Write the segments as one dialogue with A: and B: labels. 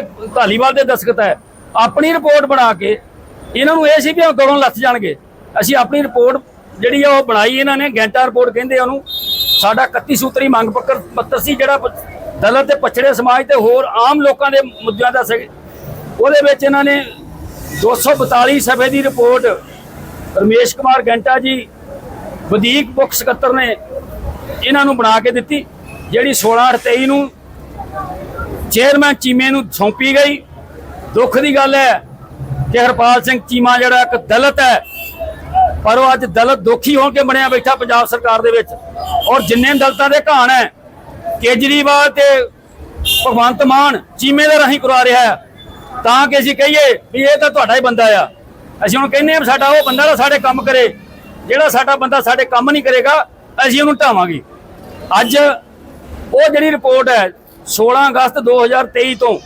A: ਦੇ ਧਾਲੀਵਾਲ ਦੇ ਦਸਖਤ ਹੈ। ਆਪਣੀ ਰਿਪੋਰਟ ਬਣਾ ਕੇ ਇਹਨਾਂ ਨੂੰ ਇਹ ਸੀ ਵੀ ਉਹ ਗਲੋਂ ਲੱਥ ਜਾਣਗੇ। ਅਸੀਂ ਆਪਣੀ ਰਿਪੋਰਟ ਜਿਹੜੀ ਆ ਉਹ ਬਣਾਈ ਇਹਨਾਂ ਨੇ, ਗੈਂਟਾ ਰਿਪੋਰਟ ਕਹਿੰਦੇ ਉਹਨੂੰ। ਸਾਡਾ 31 ਸੂਤਰੀ ਮੰਗ ਪੱਤਰ ਪੱਤਰ ਸੀ ਜਿਹੜਾ ਪ- ਤੇ ਪਛੜੇ ਸਮਾਜ ਤੇ ਹੋਰ ਆਮ ਲੋਕਾਂ ਦੇ ਮੁੱਦਿਆਂ ਦਾ ਸੀ ਉਹਦੇ ਵਿੱਚ ਇਹਨਾਂ ਨੇ 242 ਸਫੇ ਦੀ ਰਿਪੋਰਟ ਰਮੇਸ਼ ਕੁਮਾਰ ਗੈਂਟਾ ਜੀ, ਵਧੀਕ ਮੁੱਖ ਸਕੱਤਰ ਨੇ ਇਹਨਾਂ ਨੂੰ ਬਣਾ ਕੇ ਦਿੱਤੀ, ਜਿਹੜੀ 16 23 ਨੂੰ ਚੇਅਰਮੈਨ ਚੀਮੇ ਨੂੰ ਸੌਂਪੀ ਗਈ। ਦੁੱਖ ਦੀ ਗੱਲ ਹੈ ਕਿ ਹਰਪਾਲ ਸਿੰਘ ਚੀਮਾ ਜਿਹੜਾ ਇੱਕ ਦਲਿਤ ਹੈ। ਪਰ ਉਹ ਅੱਜ ਦਲਿਤ ਦੁਖੀ ਹੋਣ ਕੇ ਬਣਿਆ ਬੈਠਾ ਪੰਜਾਬ ਸਰਕਾਰ ਦੇ ਵਿੱਚ। ਔਰ ਜਿੰਨੇ ਦਲਤਾਂ ਦੇ ਘਾਣ ਹੈ, ਕੇਜਰੀਵਾਲ ਤੇ ਭਗਵੰਤ ਮਾਨ ਚੀਮੇ ਦੇ ਰਾਹੀਂ ਕਰਵਾ ਰਿਹਾ ਹੈ। ਤਾਂ ਕਿ ਅਸੀਂ ਕਹੀਏ ਵੀ ਇਹ ਤਾਂ ਤੁਹਾਡਾ ਹੀ ਬੰਦਾ ਆ। ਅਸੀਂ ਹੁਣ ਕਹਿੰਦੇ ਆ ਵੀ ਸਾਡਾ ਉਹ ਬੰਦਾ ਦਾ ਸਾਡੇ ਕੰਮ ਕਰੇ, ਜਿਹੜਾ ਸਾਡਾ ਬੰਦਾ ਸਾਡੇ ਕੰਮ ਨਹੀਂ ਕਰੇਗਾ, ਅਸੀਂ ਉਹਨੂੰ ਢਾਵਾਂਗੇ। ਅੱਜ ਉਹ ਜਿਹੜੀ ਰਿਪੋਰਟ ਹੈ 16 ਅਗਸਤ 2023 ਤੋਂ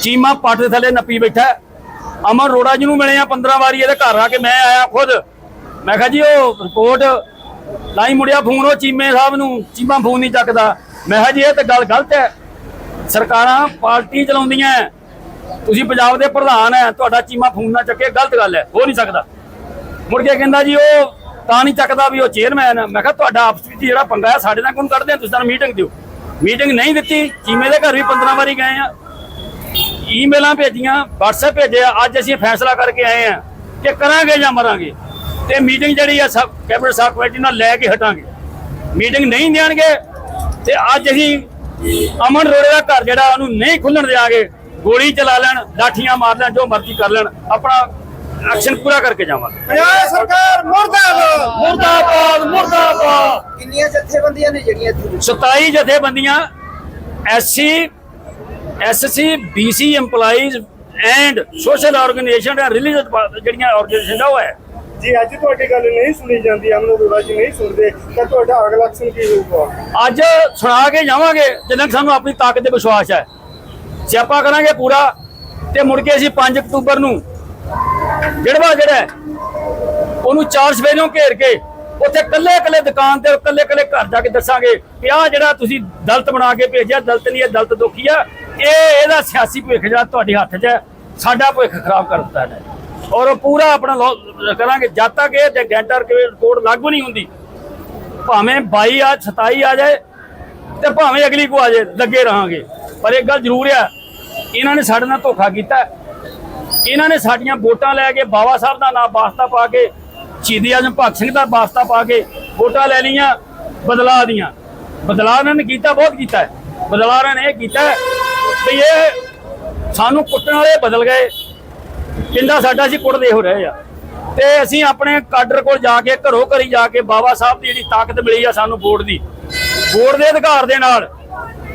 A: ਚੀਮਾ ਪੱਟ ਦੇ ਥੱਲੇ ਨੱਪੀ ਬੈਠਾ ਹੈ। ਅਮਰ ਰੋੜਾ ਜੀ ਨੂੰ ਮਿਲੇ ਆ 15 ਵਾਰੀ ਇਹਦੇ ਘਰ ਆ ਕੇ ਮੈਂ ਆਇਆ ਖੁਦ। ਮੈਂ ਕਿਹਾ ਜੀ, ਉਹ ਰਿਪੋਰਟ ਲਾਈ ਮੁੜਿਆ ਫੋਨ, ਉਹ ਚੀਮੇ ਸਾਹਿਬ ਨੂੰ, ਚੀਮਾ ਫੋਨ ਨਹੀਂ ਚੱਕਦਾ। ਮੈਂ ਕਿਹਾ ਜੀ, ਇਹ ਤਾਂ ਗੱਲ ਗਲਤ ਹੈ। ਸਰਕਾਰਾਂ ਪਾਰਟੀ ਚਲਾਉਂਦੀਆਂ ਹੈ। ਤੁਸੀਂ ਪੰਜਾਬ ਦੇ ਪ੍ਰਧਾਨ ਹੈ, ਤੁਹਾਡਾ ਚੀਮਾ ਫੋਨ ਨਾ ਚੱਕੇ, ਗਲਤ ਗੱਲ ਹੈ, ਹੋ ਨਹੀਂ ਸਕਦਾ। ਮੁੜ ਕੇ ਕਹਿੰਦਾ ਜੀ, ਉਹ ਤਾਂ ਨਹੀਂ ਚੱਕਦਾ ਵੀ ਉਹ ਚੇਅਰਮੈਨ ਹੈ। ਮੈਂ ਕਿਹਾ, ਤੁਹਾਡਾ ਆਪਸ ਵਿੱਚ ਜਿਹੜਾ ਪੰਗਾ ਹੈ, ਸਾਡੇ ਨਾਲ ਕੋਣ ਕੱਢਦੇ ਆ ਤੁਸੀਂ ਤਾਂ ਮੀਟਿੰਗ ਦਿਓ। ਮੀਟਿੰਗ ਨਹੀਂ ਦਿੱਤੀ। ਚੀਮੇ ਦੇ ਘਰ ਵੀ 15 ਵਾਰੀ ਗਏ ਆ। ਈਮੇਲਾਂ ਭੇਜੀਆਂ, WhatsApp ਭੇਜਿਆ। ਅੱਜ ਅਸੀਂ ਫੈਸਲਾ ਕਰਕੇ ਆਏ ਆ ਕਿ ਕਰਾਂਗੇ ਜਾਂ ਮਰਾਂਗੇ। ਤੇ ਮੀਟਿੰਗ ਜਿਹੜੀ ਆ ਸਬ ਕੈਬਨਿਟ ਸਾਹਿਬ ਕਮੇਟੀ ਨਾਲ ਲੈ ਕੇ ਹਟਾਂਗੇ। ਮੀਟਿੰਗ ਨਹੀਂ ਦੇਣਗੇ ਤੇ ਅੱਜ ਅਸੀਂ ਅਮਨ ਰੋੜੇ ਦਾ ਘਰ ਜਿਹੜਾ ਉਹਨੂੰ ਨਹੀਂ ਖੁੱਲਣ ਦੇਵਾਂਗੇ ਗੋਲੀ ਚਲਾ ਲੈਣ, ਲਾਠੀਆਂ ਮਾਰ ਲੈਣ, ਜੋ ਮਰਜ਼ੀ ਕਰ ਲੈਣ, ਆਪਣਾ ਐਕਸ਼ਨ ਪੂਰਾ ਕਰਕੇ ਜਾਵਾਂਗੇ।
B: ਪੰਜਾਬ ਸਰਕਾਰ ਮੁਰਦਾਬਾਦ।
A: ਮੁਰਦਾਬਾਦ ਮੁਰਦਾਬਾਦ।
B: ਕਿੰਨੀਆਂ ਜਥੇਬੰਦੀਆਂ ਨੇ ਜਿਹੜੀਆਂ ਇੱਥੇ?
A: 27 ਜਥੇਬੰਦੀਆਂ SC SC BC EMPLOYEES and social organisation and religious ਜਿਹੜੀਆਂ ਆਰਗੇਨਾਈਜੇਸ਼ਨ ਉਹ ਹੈ।
C: ਜੀ ਅੱਜ ਤੁਹਾਡੀ ਗੱਲ ਨਹੀਂ ਸੁਣੀ ਜਾਂਦੀ ਅਮਨ ਅਰੋੜਾ ਜੀ ਨਹੀਂ ਸੁਣਦੇ। ਤਾਂ ਤੁਹਾਡਾ ਅਗਲਾ ਐਕਸ਼ਨ ਕੀ ਹੋਊਗਾ?
A: ਅੱਜ ਸੁਣਾ ਕੇ ਜਾਵਾਂਗੇ ਜਿੰਨਾ ਸਾਨੂੰ ਆਪਣੀ ਤਾਕਤ ਤੇ ਵਿਸ਼ਵਾਸ ਹੈ। ਸਿਆਪਾ ਕਰਾਂਗੇ ਪੂਰਾ ਤੇ ਮੁੜ ਕੇ ਅਸੀਂ 5 ਅਕਤੂਬਰ ਨੂੰ ਜਿਹੜਾ ਜਿਹੜਾ ਉਹਨੂੰ ਚਾਰ ਸਵੇਰਿਓਂ ਘੇਰ ਕੇ ਉੱਥੇ ਕੱਲੇ ਕੱਲੇ ਦੁਕਾਨ ਤੇ ਕੱਲੇ ਕੱਲੇ ਘਰ ਜਾ ਕੇ ਦੱਸਾਂਗੇ ਕਿ ਆਹ ਜਿਹੜਾ ਤੁਸੀਂ ਦਲਤ ਬਣਾ ਕੇ ਭੇਜਿਆ, ਦਲਤ ਨਹੀਂ ਹੈ, ਦਲਤ ਦੁਖੀ ਆ। ਇਹ ਇਹਦਾ ਸਿਆਸੀ ਭਵਿੱਖ ਜਿਹੜਾ ਤੁਹਾਡੇ ਹੱਥ 'ਚ ਹੈ, ਸਾਡਾ ਭਵਿੱਖ ਖਰਾਬ ਕਰ ਦਿੱਤਾ ਨੇ ਔਰ ਉਹ ਪੂਰਾ ਆਪਣਾ ਲੋ- ਕਰਾਂਗੇ, ਜਦ ਤੱਕ ਇਹ ਤੇ ਗੈਂਟਰ ਲਾਗੂ ਨਹੀਂ ਹੁੰਦੀ, ਭਾਵੇਂ 22 ਆ 27 ਆ ਜਾਏ ਤੇ ਭਾਵੇਂ ਅਗਲੀ ਕੋ ਆ ਜਾਏ, ਲੱਗੇ ਰਹਾਂਗੇ। ਪਰ ਇੱਕ ਗੱਲ ਜ਼ਰੂਰ ਆ, ਇਹਨਾਂ ਨੇ ਸਾਡੇ ਨਾਲ ਧੋਖਾ ਕੀਤਾ। ਇਹਨਾਂ ਨੇ ਸਾਡੀਆਂ ਵੋਟਾਂ ਲੈ ਕੇ ਬਾਬਾ ਸਾਹਿਬ ਦਾ ਨਾਮ ਵਾਸਤਾ ਪਾ ਕੇ, ਸ਼ਹੀਦੀ ਆਜਮ ਭਗਤ ਸਿੰਘ ਦਾ ਵਾਸਤਾ ਪਾ ਕੇ ਵੋਟਾਂ ਲੈ ਲਈਆਂ, ਬਦਲਾ ਦੀਆਂ। ਬਦਲਾ ਇਹਨਾਂ ਨੇ ਕੀਤਾ, ਬਹੁਤ ਕੀਤਾ ਹੈ। ਬਦਲਾ ਇਹਨਾਂ ਨੇ ਇਹ ਕੀਤਾ ਹੈ ਇਹ ਸਾਨੂੰ ਕੁੱਟਣ ਵਾਲੇ ਬਦਲ ਗਏ ਕਿੰਦਾ ਸਾਡਾ ਸੀ ਕੁੱਟਦੇ ਹੋ ਰਹੇ ਆ। ਤੇ ਅਸੀਂ ਆਪਣੇ ਕਾਡਰ ਕੋਲ ਜਾ ਕੇ, ਘਰੋਂ ਘਰੀ ਜਾ ਕੇ ਬਾਬਾ ਸਾਹਿਬ ਦੀ ਜਿਹੜੀ ਤਾਕਤ ਮਿਲੀ ਆ ਸਾਨੂੰ ਵੋਟ ਦੀ। ਵੋਟ ਦੇ ਅਧਿਕਾਰ ਦੇ ਨਾਲ,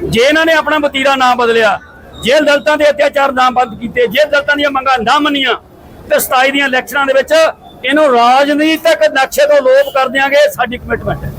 A: ਜੇ ਇਹਨਾਂ ਨੇ ਆਪਣਾ ਵਤੀਰਾ ਨਾ ਬਦਲਿਆ ਜੇ ਦਲਤਾਂ ਦੇ ਅਤਿਆਚਾਰ ਨਾ ਬੰਦ ਕੀਤੇ ਜੇ ਦਲਤਾਂ ਦੀਆਂ ਮੰਗਾਂ ਨਾ ਮੰਨੀਆਂ ਤੇ 27 ਦੀਆਂ ਇਲੈਕਸ਼ਨਾਂ ਦੇ ਵਿੱਚ ਇਹਨੂੰ ਰਾਜਨੀਤਿਕ ਨਕਸ਼ੇ ਤੋਂ ਲੋਪ ਕਰ ਦਿਆਂਗੇ, ਸਾਡੀ ਕਮਿਟਮੈਂਟ ਹੈ।